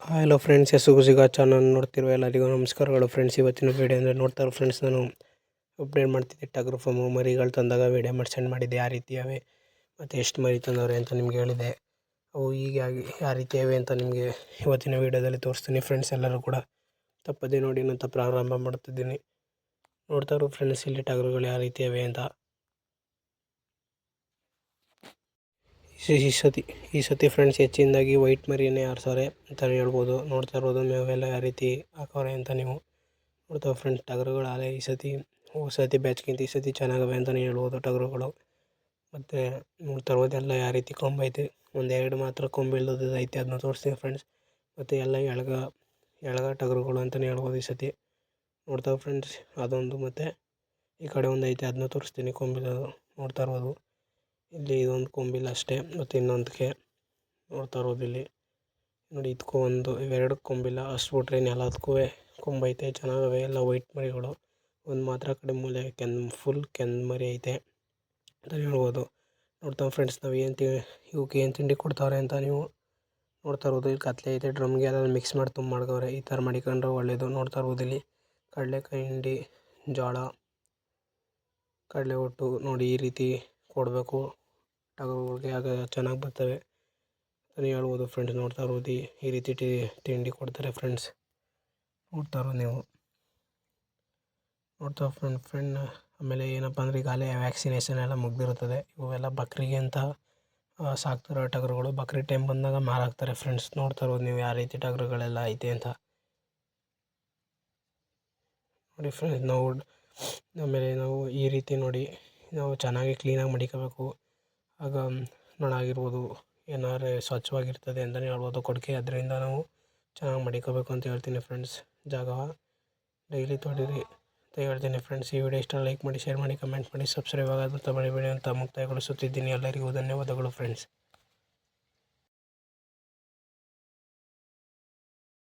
Hello friends ಎಸುಗುಸಿಗ channel ನೋಡ್ತಿರುವ ಎಲ್ಲರಿಗೂ ನಮಸ್ಕಾರಗಳು. ಫ್ರೆಂಡ್ಸ್ ಇವತ್ತಿನ ವೀಡಿಯೋ ಅಂದರೆ ನೋಡ್ತಾರೆ ಫ್ರೆಂಡ್ಸ್ ನಾನು ಅಪ್ಡೇಟ್ ಮಾಡ್ತಿದ್ದೆ ಟಗರು ಫಾರ್ಮು ಮರಿಗಳು ತಂದಾಗ ವೀಡಿಯೋ ಮಾಡಿ ಸೆಂಡ್ ಮಾಡಿದ್ದೆ. ಯಾವ ರೀತಿ ಅವೆ ಮತ್ತು ಎಷ್ಟು ಮರಿ ತಂದವ್ರೆ ಅಂತ ನಿಮ್ಗೆ ಹೇಳಿದೆ. ಅವು ಈಗ ಯಾವ ರೀತಿ ಅವೆ ಅಂತ ನಿಮಗೆ ಇವತ್ತಿನ ವೀಡಿಯೋದಲ್ಲಿ ತೋರಿಸ್ತೀನಿ. ಫ್ರೆಂಡ್ಸ್ ಎಲ್ಲರೂ ಕೂಡ ತಪ್ಪದೇ ನೋಡಿ ಅಂತ ಪ್ರಾರಂಭ ಮಾಡ್ತಿದ್ದೀನಿ. ನೋಡ್ತಾರೋ ಫ್ರೆಂಡ್ಸ್ ಇಲ್ಲಿ ಟಗರುಗಳು ಯಾವ ರೀತಿ ಅವೆ ಅಂತ ಈ ಸತಿ ಈ ಸತಿ ಫ್ರೆಂಡ್ಸ್ ಹೆಚ್ಚಿನದಾಗಿ ವೈಟ್ ಮರಿನೇ ಆರಿಸೋರೆ ಅಂತಲೇ ಹೇಳ್ಬೋದು. ನೋಡ್ತಾ ಇರ್ಬೋದು, ಮೇವೆಲ್ಲ ಯಾವ ರೀತಿ ಹಾಕವ್ರೆ ಅಂತ ನೀವು. ನೋಡ್ತಾ ಫ್ರೆಂಡ್ಸ್ ಟಗರುಗಳು ಆಲೆ ಈ ಸತಿ ಹೋದ ಸತಿ ಬ್ಯಾಚ್ಗಿಂತ ಈ ಸತಿ ಚೆನ್ನಾಗವೆ ಅಂತಲೇ ಹೇಳ್ಬೋದು ಟಗರುಗಳು. ಮತ್ತು ನೋಡ್ತಾ ಇರ್ಬೋದು, ಎಲ್ಲ ಯಾವ ರೀತಿ ಕೊಂಬೈತೆ ಒಂದೆರಡು ಮಾತ್ರ ಕೊಂಬಿಲ್ದದ್ದು ಐತೆ ಅದನ್ನ ತೋರಿಸ್ತೀನಿ ಫ್ರೆಂಡ್ಸ್ ಮತ್ತು ಎಲ್ಲ ಎಳಗ ಎಳಗ ಟಗರುಗಳು ಅಂತಲೇ ಹೇಳ್ಬೋದು ಈ ಸತಿ. ನೋಡ್ತಾ ಫ್ರೆಂಡ್ಸ್ ಅದೊಂದು ಮತ್ತು ಈ ಕಡೆ ಒಂದು ಐತೆ ಅದನ್ನ ತೋರಿಸ್ತೀನಿ ಕೊಂಬಿಲ್ಲದು. ನೋಡ್ತಾ ಇರ್ಬೋದು. ಇಲ್ಲಿ ಇದೊಂದು ಕೊಂಬಿಲ್ ಅಷ್ಟೇ, ಮತ್ತು ಇನ್ನೊಂದಕ್ಕೆ ನೋಡ್ತಾ ಇರ್ಬೋದು ಇಲ್ಲಿ. ನೋಡಿ, ಇದಕ್ಕೂ ಒಂದು, ಇವೆರಡು ಕೊಂಬಿಲ್ಲ ಅಷ್ಟು ಬಿಟ್ರೆ ಇನ್ನೆಲ್ಲದಕ್ಕೂ ಕೊಂಬೈತೆ ಚೆನ್ನಾಗವೆ, ಎಲ್ಲ ವೈಟ್ ಮರಿಗಳು. ಒಂದು ಮಾತ್ರ ಕಡೆ ಮೂಲೆ ಕೆನ್ ಫುಲ್ ಕೆಂದು ಮರಿ ಐತೆ ಅಂತ ಹೇಳ್ಬೋದು. ನೋಡ್ತಾ ಫ್ರೆಂಡ್ಸ್ ನಾವು ಏನು ತಿ ಇವಕ್ಕೆ ಏನು ತಿಂಡಿ ಕೊಡ್ತಾವ್ರೆ ಅಂತ ನೀವು ನೋಡ್ತಾ ಇರ್ಬೋದು ಇಲ್ಲಿ ಕತ್ಲೆ ಐತೆ ಡ್ರಮ್ಗೆ ಎಲ್ಲ ಮಿಕ್ಸ್ ಮಾಡಿ ತುಂಬ ಮಾಡ್ಕವ್ರೆ ಈ ಥರ ಮಾಡಿಕೊಂಡ್ರೆ ಒಳ್ಳೆಯದು ನೋಡ್ತಾ ಇರ್ಬೋದು ಇಲ್ಲಿ. ಕಡಲೆಕಾಯಿ ಹಿಂಡಿ, ಜೋಳ, ಕಡಲೆ ಒಟ್ಟು ನೋಡಿ ಈ ರೀತಿ ಕೊಡಬೇಕು. ಟಗರುಗಳಿಗೆ ಆಗ ಚೆನ್ನಾಗಿ ಬರ್ತವೆ. ಅಂತಲೇ ಹೇಳ್ಬೋದು ಫ್ರೆಂಡ್ಸ್ ನೋಡ್ತಾ ಇರ್ಬೋದು ಈ- ರೀತಿ ಟಿ ತಿಂಡಿ ಕೊಡ್ತಾರೆ ಫ್ರೆಂಡ್ಸ್ ನೋಡ್ತಾ ಇರೋದು ನೀವು. ನೋಡ್ತಾ ಫ್ರೆಂಡ್ ಫ್ರೆಂಡ್ ಆಮೇಲೆ ಏನಪ್ಪ ಅಂದರೆ ಈಗಾಗಲೇ ವ್ಯಾಕ್ಸಿನೇಷನ್ ಎಲ್ಲ ಮುಗಿದಿರುತ್ತದೆ. ಇವೆಲ್ಲ ಬಕ್ರಿಗೆ ಅಂತ ಸಾಕ್ತಾರೋ ಟಗರುಗಳು. ಬಕ್ರಿ ಟೈಮ್ ಬಂದಾಗ ಮಾರಾಕ್ತಾರೆ ಫ್ರೆಂಡ್ಸ್ ನೋಡ್ತಾ ನೀವು ಯಾವ ರೀತಿ ಟಗರುಗಳೆಲ್ಲ ಐತೆ ಅಂತ. ನೋಡಿ ಫ್ರೆಂಡ್ಸ್ ನಾವು, ಆಮೇಲೆ ನಾವು ಈ ರೀತಿ ನೋಡಿ, ನಾವು ಚೆನ್ನಾಗಿ ಕ್ಲೀನಾಗಿ ಮಡಿಕೋಬೇಕು. ಆಗ ನೊಣ ಆಗಿರ್ಬೋದು, ಏನಾದ್ರೆ ಸ್ವಚ್ಛವಾಗಿರ್ತದೆ ಅಂತಲೇ ಹೇಳ್ಬೋದು, ಕೊಡುಗೆ. ಅದರಿಂದ ನಾವು ಚೆನ್ನಾಗಿ ಮಡಿಕೋಬೇಕು ಅಂತ ಹೇಳ್ತೀನಿ ಫ್ರೆಂಡ್ಸ್ ಜಾಗ ಡೈಲಿ ತೊಡೀರಿ ಅಂತ ಹೇಳ್ತೀನಿ ಫ್ರೆಂಡ್ಸ್ ಈ ವಿಡಿಯೋ ಇಷ್ಟ ಲೈಕ್ ಮಾಡಿ ಶೇರ್ ಮಾಡಿ ಕಮೆಂಟ್ ಮಾಡಿ ಸಬ್ಸ್ಕ್ರೈಬ್ ಆಗೋದು ಮರಿಬೇಡಿ ಅಂತ ಮುಕ್ತಾಯಗೊಳಿಸುತ್ತಿದ್ದೀನಿ. ಎಲ್ಲರಿಗೂ ಧನ್ಯವಾದಗಳು ಫ್ರೆಂಡ್ಸ್